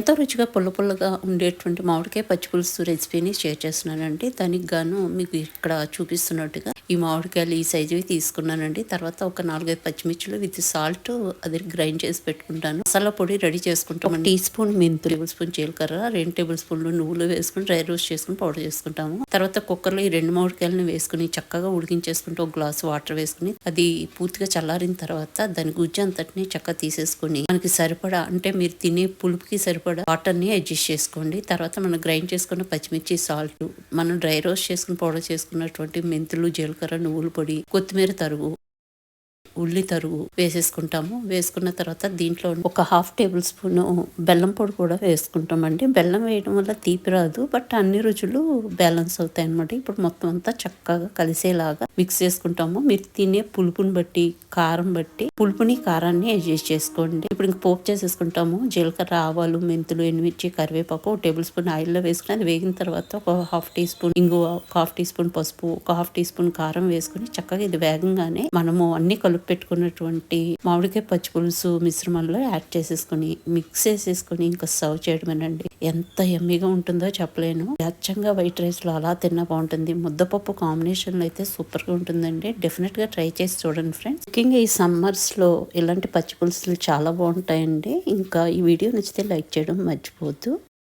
ఎంతో రుచిగా పుల్ల పుల్లగా ఉండేటువంటి మామిడికాయ పచ్చి పులుసు రెసిపీని షేర్ చేస్తున్నానండి. దానికి గాను మీకు ఇక్కడ చూపిస్తున్నట్టుగా ఈ మామిడికాయలు ఈ సైజువి తీసుకున్నానండి. తర్వాత ఒక నాలుగైదు పచ్చిమిర్చిలు విత్ సాల్ట్ అది గ్రైండ్ చేసి పెట్టుకుంటాను. మసాలా పొడి రెడీ చేసుకుంటాం టీ స్పూన్ మెంతు టేబుల్ స్పూన్ జీలకర్ర రెండు టేబుల్ స్పూన్లు నువ్వులు వేసుకుని డ్రై రోస్ట్ చేసుకుని పౌడర్ చేసుకుంటాము. తర్వాత కుక్కర్లో ఈ రెండు మామిడికాయలను వేసుకుని చక్కగా ఉడికించేసుకుంటే ఒక గ్లాస్ వాటర్ వేసుకుని అది పూర్తిగా చల్లారిన తర్వాత దాని గుజ్జు అంతటిని చక్కగా తీసేసుకుని మనకి సరిపడా అంటే మీరు తినే పులుపుకి సరిపడా వాటర్ని అడ్జస్ట్ చేసుకోండి. తర్వాత మనం గ్రైండ్ చేసుకున్న పచ్చిమిర్చి సాల్ట్ మనం డ్రై రోస్ట్ చేసుకుని పౌడర్ చేసుకున్నటువంటి మెంతులు జీలకర్ర నువ్వుల పొడి కొత్తిమీర తరుగు ఉల్లి తరుగు వేసేసుకుంటాము. వేసుకున్న తర్వాత దీంట్లో ఒక హాఫ్ టేబుల్ స్పూన్ బెల్లం పొడి కూడా వేసుకుంటామండి బెల్లం వేయడం వల్ల తీపి రాదు బట్ అన్ని రుచులు బ్యాలెన్స్ అవుతాయి అనమాట ఇప్పుడు మొత్తం అంతా చక్కగా కలిసేలాగా మిక్స్ చేసుకుంటాము. మీరు తినే పులుపుని బట్టి కారం బట్టి పులుపుని కారాన్ని అడ్జస్ట్ చేసుకోండి. ఇప్పుడు ఇంక పోపు చేసేసుకుంటాము. జీలకర్ర ఆవాలు మెంతులు ఎండుమిర్చి కరివేపాకు ఒక టేబుల్ స్పూన్ ఆయిల్లో వేసుకుని అది వేగిన తర్వాత ఒక హాఫ్ టీ స్పూన్ ఇంగువ ఒక హాఫ్ టీ స్పూన్ పసుపు ఒక హాఫ్ టీ స్పూన్ కారం వేసుకుని చక్కగా ఇది వేగంగానే మనము అన్ని కలుపు పెట్టుకున్నటువంటి మామిడికాయ పచ్చి పులుసు మిశ్రమంలో యాడ్ చేసేసుకుని మిక్స్ చేసేసుకుని ఇంకా సర్వ్ చేయడమేనండి. ఎంత ఎమ్మిగా ఉంటుందో చెప్పలేను. అచ్చంగా వైట్ రైస్లో అలా తిన్నా బాగుంటుంది. ముద్దపప్పు కాంబినేషన్లో అయితే సూపర్గా ఉంటుందండి. డెఫినెట్గా ట్రై చేసి చూడండి ఫ్రెండ్స్ ముఖ్యంగా ఈ సమ్మర్స్లో ఇలాంటి పచ్చి పులుసులు చాలా బాగుంటాయండి. ఇంకా ఈ వీడియో నచ్చితే లైక్ చేయడం మర్చిపోవద్దు.